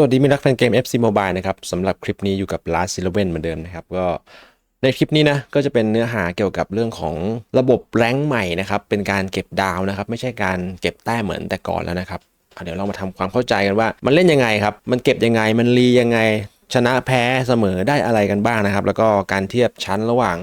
สวัสดีมิตรรักแฟนเกม FC Mobile นะครับสำหรับคลิปนี้อยู่กับ Last e l e v e n เหมือนเดิมนะครับก็ในคลิปนี้นะก็จะเป็นเนื้อหาเกี่ยวกับเรื่องของระบบแรงใหม่นะครับเป็นการเก็บดาวนะครับไม่ใช่การเก็บแต้มเหมือนแต่ก่อนแล้วนะครับเดี๋ยวเรามาทำความเข้าใจกันว่า มันเล่นยังไงครับ มันเก็บยังไงมันรียังไง ชนะแพ้เสมอได้อะไรกันบ้างนะครับ แล้วก็การเทียบชั้นระหว่าง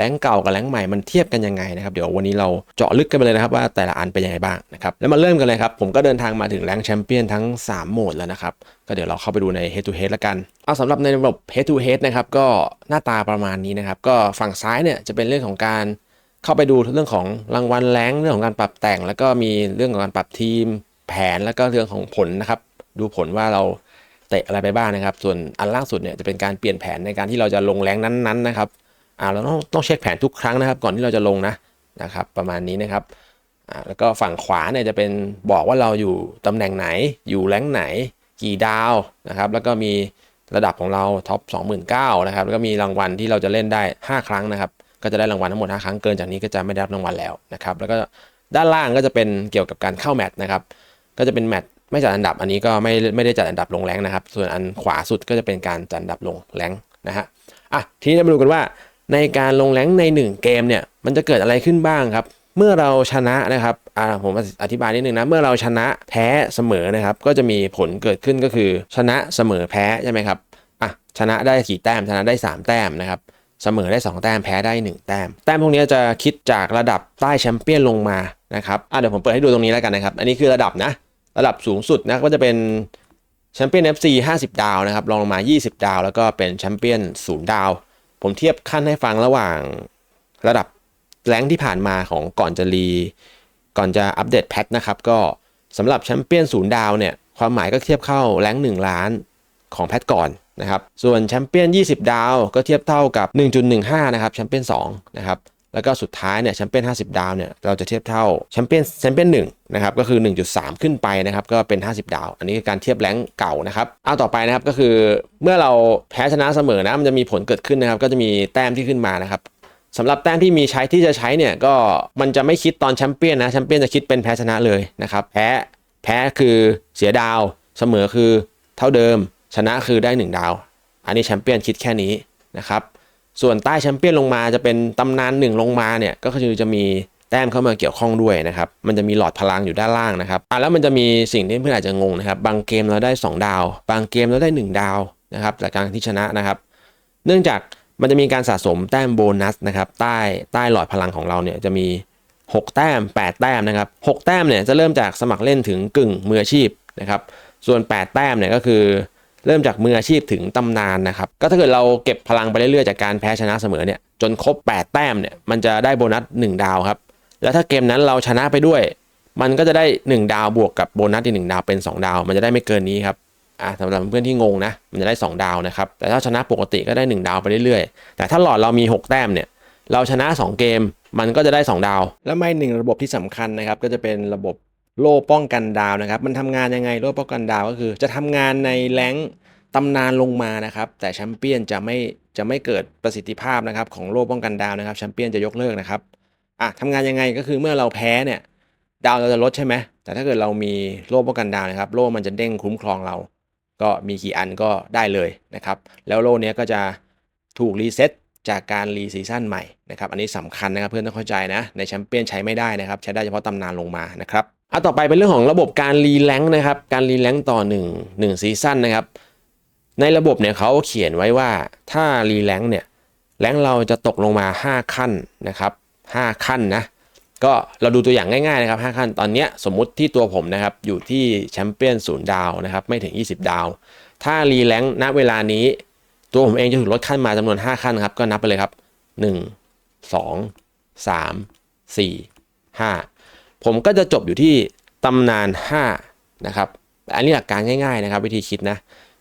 แรงเก่ากับแรงใหม่มันเทียบกันยังไงนะครับเดี๋ยววันนี้เราเจาะลึกกันไปเลยนะครับว่าแต่ละอันเป็นยังไงบ้างนะครับแล้วมาเริ่มกันเลยครับผมก็เดินทางมาถึงแรงแชมเปี้ยนทั้ง 3 โหมดแล้วนะครับก็เดี๋ยวเราเข้าไปดูใน head to head ละกัน เอาสำหรับในระบบ head to head นะครับก็หน้าตาประมาณนี้นะครับก็ฝั่งซ้ายเนี่ยจะเป็นเรื่องของการเข้าไปดูเรื่องของรางวัลแรงเรื่องของการปรับแต่ง แล้วก็มีเรื่องของการปรับทีมแผนแล้วก็เรื่องของผลนะครับดูผลว่าเราเตะอะไรไปบ้างนะครับ ส่วนอันล่างสุดเนี่ยจะเป็นการเปลี่ยนแผนในการที่เราจะลงแรงนั้นๆนะครับ อ่าเราต้องต้องเช็คแผนทุกครั้งนะครับ ก่อนที่เราจะลงนะนะครับ ประมาณนี้นะครับอ่าแล้วก็ฝั่งขวาเนี่ยจะเป็นบอกว่าเราอยู่ตำแหน่งไหน อยู่แรงไหน กี่ดาวนะครับ แล้วก็มีระดับของเราท็อป29,000นะครับแล้วก็มีรางวัลที่เราจะเล่นได้ 5 ครั้งนะครับก็จะได้รางวัลทั้งหมด 5 ครั้งเกินจากนี้ก็จะไม่ได้รับรางวัลแล้วนะครับ แล้วก็ด้านล่างก็จะเป็นเกี่ยวกับการเข้าแมตช์นะครับ ก็จะเป็นแมตช์ไม่จัดอันดับอันนี้ก็ไม่ไม่ได้จัดอันดับลงแรงนะครับ ส่วนอันขวาสุดก็จะเป็นการจัดอันดับลงแรงนะฮะอะทีนี้เรามาดูกันว่า ในการลงแรงใน 1 เกมเนี่ยมันจะเกิดอะไรขึ้นบ้างครับ เมื่อเราชนะนะครับอ่าผมอธิบายนิดนึงนะ เมื่อเราชนะแพ้เสมอนะครับ ก็จะมีผลเกิดขึ้นก็คือ ชนะเสมอแพ้ใช่ไหมครับอะชนะได้กี่แต้มชนะได้ 3 แต้มนะครับเสมอได้ 2 แต้มแพ้ได้ 1 แต้ม แต้มพวกนี้จะคิดจากระดับใต้แชมเปี้ยนลงมานะครับอะเดี๋ยวผมเปิดให้ดูตรงนี้แล้วกันนะครับ อันนี้คือระดับนะ ระดับสูงสุดนะก็จะเป็นแชมเปี้ยน FC 50 ดาวนะครับรองลงมา 20 ดาว แล้วก็เป็นแชมเปี้ยน0ดาว ผมเทียบขั้นให้ฟังระหว่างระดับแรงที่ผ่านมาของก่อนจะรี ก่อนจะอัปเดตแพทนะครับ ก็สำหรับแชมเปี้ยนศูนย์ดาวเนี่ย ความหมายก็เทียบเข้าแรง1ล้านของแพทก่อนนะครับ ส่วนแชมเปี้ยน 20 ดาว ก็เทียบเท่ากับ 1.15 นะครับแชมเปี้ยน2นะครับ แล้วก็สุดท้ายเนี่ยแชมเปี้ยน50 ดาวเนี่ยเราจะเทียบเท่าแชมเปี้ยนแชมเปี้ยน1นะครับก็คือ 1.3 ขึ้นไปนะครับก็เป็น 50 ดาว อันนี้คือการเทียบแรงเก่านะครับเอาต่อไปนะครับก็คือเมื่อเราแพ้ชนะเสมอนะมันจะมีผลเกิดขึ้นนะครับก็จะมีแต้มที่ขึ้นมานะครับสำหรับแต้มที่มีใช้ที่จะใช้เนี่ยก็มันจะไม่คิดตอนแชมเปี้ยนนะแชมเปี้ยนจะคิดเป็นแพ้ชนะเลยนะครับแพ้แพ้คือเสียดาว เสมอคือเท่าเดิม ชนะคือได้ 1 ดาว อันนี้แชมเปี้ยนคิดแค่นี้นะครับ ส่วนใต้แชมเปี้ยนลงมาจะเป็นตำนานหนึ่งลงมาเนี่ยก็คือจะมีแต้มเข้ามาเกี่ยวข้องด้วยนะครับ มันจะมีหลอดพลังอยู่ด้านล่างนะครับอะแล้วมันจะมีสิ่งที่เพื่อนอาจจะงงนะครับ บางเกมเราได้ 2 ดาว บางเกมเราได้ 1 ดาวนะครับจากการที่ชนะนะครับ เนื่องจากมันจะมีการสะสมแต้มโบนัสนะครับใต้ใต้หลอดพลังของเราเนี่ยจะมี 6 แต้ม 8 แต้มนะครับ 6 แต้มเนี่ยจะเริ่มจากสมัครเล่นถึงกึ่งมืออาชีพนะครับ ส่วน 8 แต้มเนี่ยก็คือ เริ่มจากมืออาชีพถึงตำนานนะครับ ก็ถ้าเกิดเราเก็บพลังไปเรื่อยๆจากการแพ้ชนะเสมอเนี่ยจนครบ 8 แต้มเนี่ยมันจะได้โบนัส 1 ดาวครับ แล้วถ้าเกมนั้นเราชนะไปด้วย มันก็จะได้ 1 ดาวบวกกับโบนัสอีก1ดาวเป็น 2 ดาว มันจะได้ไม่เกินนี้ครับอ่าสำหรับเพื่อนที่งงนะมันจะได้ 2 ดาวนะครับแต่ถ้าชนะปกติก็ได้ 1 ดาวไปเรื่อยๆ แต่ถ้าหลอดเรามี 6 แต้มเนี่ยเราชนะ 2 เกม มันก็จะได้ 2 ดาว และไม่หนึ่งระบบที่สำคัญนะครับก็จะเป็นระบบ โล่ป้องกันดาวนะครับ มันทำงานยังไงโล่ป้องกันดาวก็คือ จะทำงานในแรงตำนานลงมานะครับ แต่แชมเปี้ยนจะไม่จะไม่เกิดประสิทธิภาพนะครับ ของโล่ป้องกันดาวนะครับแชมเปี้ยนจะยกเลิกนะครับอะทำงานยังไงก็คือเมื่อเราแพ้เนี่ยดาวเราจะลดใช่ไหมแต่ถ้าเกิดเรามีโล่ป้องกันดาวนะครับ โล่มันจะเด้งคุ้มครองเรา ก็มีกี่อันก็ได้เลยนะครับ แล้วโล่เนี้ยก็จะถูกรีเซ็ต จากการรีซีซั่นใหม่นะครับอันนี้สำคัญนะครับเพื่อนต้องเข้าใจนะในแชมเปี้ยนใช้ไม่ได้นะครับใช้ได้เฉพาะตำนานลงมานะครับอะต่อไปเป็นเรื่องของระบบการรีแลงค์นะครับการรีแลงค์ต่อ1 1ซีซั่นนะครับในระบบเนี่ยเขาเขียนไว้ว่าถ้ารีแลงค์เนี่ยแรงค์เราจะตกลงมา 5 ขั้นนะครับ5ขั้นนะก็เราดูตัวอย่างง่ายๆนะครับ5ขั้นตอนนี้สมมุติที่ตัวผมนะครับอยู่ที่แชมเปี้ยนศูนย์ดาวนะครับไม่ถึง 20 ดาว ถ้ารีแลงค์ณเวลานี้ ตัวผมเองจะถูกลดขั้นมาจำนวน 5 ขั้นครับ ก็นับไปเลยครับ 1 2 3 4 5 ผมก็จะจบอยู่ที่ตำนาน 5 นะครับ อันนี้หลักการง่ายๆนะครับ วิธีคิดนะ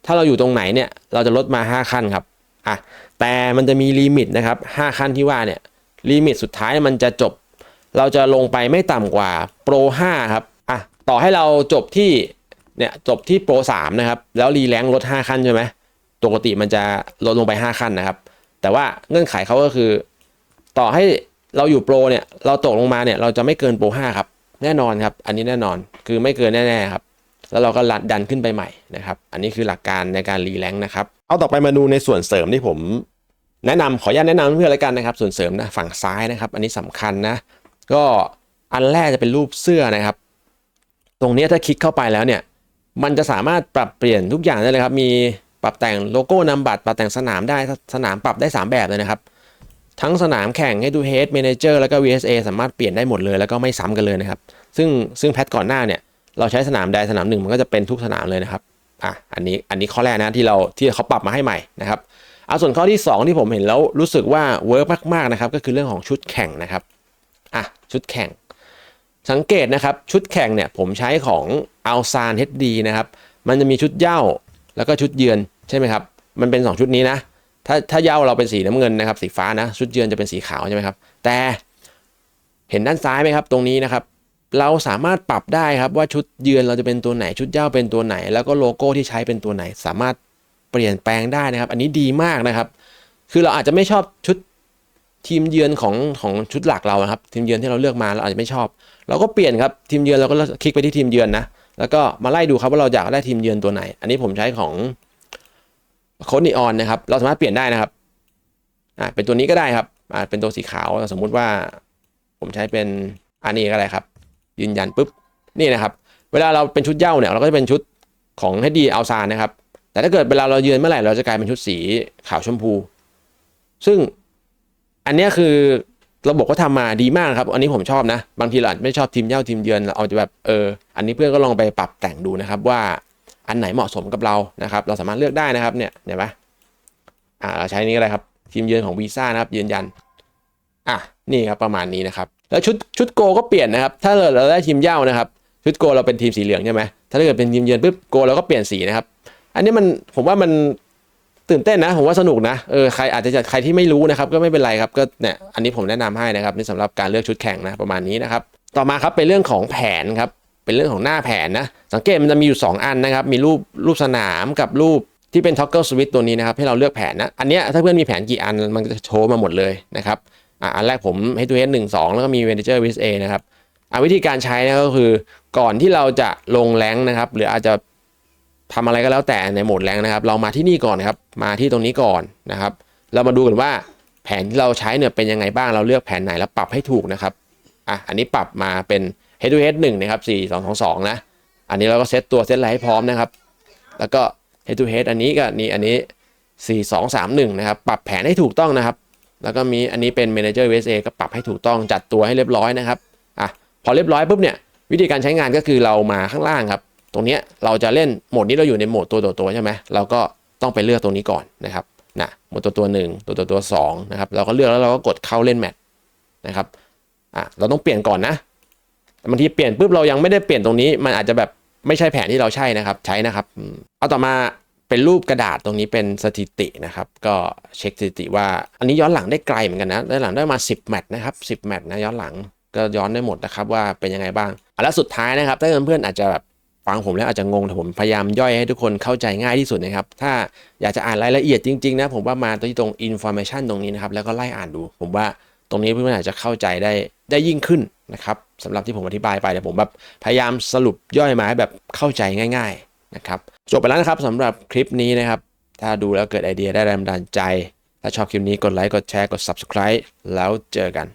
ถ้าเราอยู่ตรงไหนเนี่ย เราจะลดมา 5 ขั้นครับ อะ แต่มันจะมีลิมิตนะครับ 5 ขั้นที่ว่าเนี่ย ลิมิตสุดท้ายมันจะจบ เราจะลงไปไม่ต่ำกว่าโปร 5 ครับ อะ ต่อให้เราจบที่ เนี่ย จบที่โปร 3 นะครับ แล้วรีแลงลด 5 ขั้นใช่ไหม ปกติมันจะลดลงไป 5 ขั้นนะครับ แต่ว่าเงื่อนไขเขาก็คือ ต่อให้เราอยู่โปรเนี่ยเราตกลงมาเนี่ยเราจะไม่เกินโปร5ครับแน่นอนครับ อันนี้แน่นอนคือไม่เกินแน่ๆครับแล้วเราก็ลัดดันขึ้นไปใหม่นะครับ อันนี้คือหลักการในการรีแลงค์นะครับ เอาต่อไปมาดูในส่วนเสริมที่ผม แนะนำขออนุญาตแนะนำเพื่อนแล้วกันนะครับ ส่วนเสริมนะฝั่งซ้ายนะครับ อันนี้สำคัญนะ ก็อันแรกจะเป็นรูปเสื้อนะครับ ตรงนี้ถ้าคลิกเข้าไปแล้วเนี่ย มันจะสามารถปรับเปลี่ยนทุกอย่างได้เลยครับ มี ปรับแต่งโลโก้นำบัตรปรับแต่งสนามได้สนามปรับได้ 3 แบบเลยนะครับ ทั้งสนามแข่งให้ดู Head Manager แล้วก็ VSA สามารถเปลี่ยนได้หมดเลย แล้วก็ไม่ซ้ำกันเลยนะครับ ซึ่งซึ่งแพทก่อนหน้าเนี่ยเราใช้สนามใดสนามหนึ่งมันก็จะเป็นทุกสนามเลยนะครับอะอันนี้อันนี้ข้อแรกนะที่เราที่เขาปรับมาให้ใหม่นะครับเอาส่วนข้อที่ 2 ที่ผมเห็นแล้วรู้สึกว่าเวิร์กมากๆนะครับก็คือเรื่องของชุดแข่งนะครับอะชุดแข่ง สังเกตนะครับชุดแข่งเนี่ยผมใช้ของอัลซานเฮดดีนะครับมันจะมีชุดเย้า แล้วก็ชุดเยือนใช่ไหมครับ มันเป็น 2 ชุดนี้นะ ถ้าถ้าเย้าเราเป็นสีน้ำเงินนะครับ สีฟ้านะ ชุดเยือนจะเป็นสีขาวใช่ไหมครับ แต่เห็นด้านซ้ายไหมครับ ตรงนี้นะครับ เราสามารถปรับได้ครับว่าชุดเยือนเราจะเป็นตัวไหน ชุดเย้าเป็นตัวไหน แล้วก็โลโก้ที่ใช้เป็นตัวไหน สามารถเปลี่ยนแปลงได้นะครับ อันนี้ดีมากนะครับ คือเราอาจจะไม่ชอบชุดทีมเยือนของของชุดหลักเรานะครับ ทีมเยือนที่เราเลือกมาเราอาจจะไม่ชอบ เราก็เปลี่ยนครับทีมเยือนเราก็คลิกไปที่ทีมเยือนนะ แล้วก็มาไล่ดูครับว่าเราอยากได้ทีมเยือนตัวไหน อันนี้ผมใช้ของโคดนีออนนะครับ เราสามารถเปลี่ยนได้นะครับอ่าเป็นตัวนี้ก็ได้ครับอ่าเป็นตัวสีขาวสมมุติว่า ผมใช้เป็นอันนี้ก็ได้ครับ ยืนยันปุ๊บนี่นะครับ เวลาเราเป็นชุดเย้าเนี่ยเราก็จะเป็นชุดของให้ดีเอาซานนะครับ แต่ถ้าเกิดเวลาเราเยือนเมื่อไหร่เราจะกลายเป็นชุดสีขาวชมพู ซึ่งอันนี้คือ ระบบก็ทำมาดีมากครับ อันนี้ผมชอบนะ บางทีเราอาจจะไม่ชอบทีมเย้าทีมเยือนเราเอาจะแบบเอออันนี้เพื่อนก็ลองไปปรับแต่งดูนะครับว่าอันไหนเหมาะสมกับเรานะครับ เราสามารถเลือกได้นะครับเนี่ยเห็นไหมอ่าเราใช้นี้ก็ได้ครับ ทีมเยือนของวีซ่านะครับยืนยันอะนี่ครับประมาณนี้นะครับ แล้วชุดชุดโกก็เปลี่ยนนะครับ ถ้าเราเราได้ทีมเย้านะครับ ชุดโกเราเป็นทีมสีเหลืองใช่ไหมถ้าเกิดเป็นทีมเยือนปุ๊บโกเราก็เปลี่ยนสีนะครับ อันนี้มันผมว่ามัน ตื่นเต้นนะผมว่าสนุกนะเออใครอาจจะใครที่ไม่รู้นะครับก็ไม่เป็นไรครับก็เนี่ยอันนี้ผมแนะนำให้นะครับนี่สำหรับการเลือกชุดแข่งนะประมาณนี้นะครับต่อมาครับเป็นเรื่องของแผนครับเป็นเรื่องของหน้าแผนนะสังเกตมันจะมีอยู่ 2 อันนะครับมีรูปรูปสนามกับรูปที่เป็น toggle switch ตัวนี้นะครับให้เราเลือกแผนนะอันเนี้ยถ้าเพื่อนมีแผนกี่อันมันจะโชว์มาหมดเลยนะครับอะอันแรกผมให้ตัวเอสหนึ่งสองแล้วก็มี manager with a นะครับอะวิธีการใช้นะก็คือก่อนที่เราจะลงแรงนะครับหรืออาจจะ ทำอะไรก็แล้วแต่ในโหมดแรงนะครับ เรามาที่นี่ก่อนนะครับ มาที่ตรงนี้ก่อนนะครับ เรามาดูกันว่าแผนที่เราใช้เนี่ยเป็นยังไงบ้างเราเลือกแผนไหนแล้วปรับให้ถูกนะครับอะอันนี้ปรับมาเป็น head to head 1นะครับ4 2 2 2นะอันนี้เราก็เซตตัวเซตอะไรให้พร้อมนะครับ แล้วก็ head to head อันนี้ก็นี่อันนี้ 4 2 3 1นะครับปรับแผนให้ถูกต้องนะครับ แล้วก็มีอันนี้เป็น manager USA ก็ปรับให้ถูกต้องจัดตัวให้เรียบร้อยนะครับอะพอเรียบร้อยปุ๊บเนี่ยวิธีการใช้งานก็คือเรามาข้างล่างครับ ตรงนี้เราจะเล่นโหมดนี้เราอยู่ในโหมดตัวต่อตัวใช่ไหมเราก็ต้องไปเลือกตรงนี้ก่อนนะครับนะโหมดตัวตัวหนึ่งตัวตัวตัวสองนะครับเราก็เลือกแล้วเราก็กดเข้าเล่นแมตช์นะครับอะเราต้องเปลี่ยนก่อนนะบางทีเปลี่ยนปุ๊บเรายังไม่ได้เปลี่ยนตรงนี้ มันอาจจะแบบไม่ใช่แผนที่เราใช่นะครับ ใช้นะครับเอาต่อมาเป็นรูปกระดาษตรงนี้เป็นสถิตินะครับ ก็เช็คสถิติว่า อันนี้ย้อนหลังได้ไกลเหมือนกันนะได้หลังได้มา 10 แมตช์นะครับ10 แมตช์นะย้อนหลังก็ย้อนได้หมดนะครับว่าเป็นยังไงบ้างอะแล้วสุดท้ายนะครับถ้าเพื่อนๆอาจจะแบบ ฟังผมแล้วอาจจะงงแต่ผมพยายามย่อยให้ทุกคนเข้าใจง่ายที่สุดนะครับ ถ้าอยากจะอ่านรายละเอียดจริงๆนะผมว่ามาที่ตรง information ตรงนี้นะครับ แล้วก็ไล่อ่านดู ผมว่าตรงนี้เพื่อนๆอาจจะเข้าใจได้ได้ยิ่งขึ้นนะครับสำหรับที่ผมอธิบายไปแต่ผมแบบพยายามสรุปย่อยมาให้แบบเข้าใจง่าย ๆนะครับจบไปแล้วนะครับสำหรับคลิปนี้นะครับ ถ้าดูแล้วเกิดไอเดียได้แรงบันดาลใจ ถ้าชอบคลิปนี้กดไลค์กดแชร์กด subscribe แล้วเจอกัน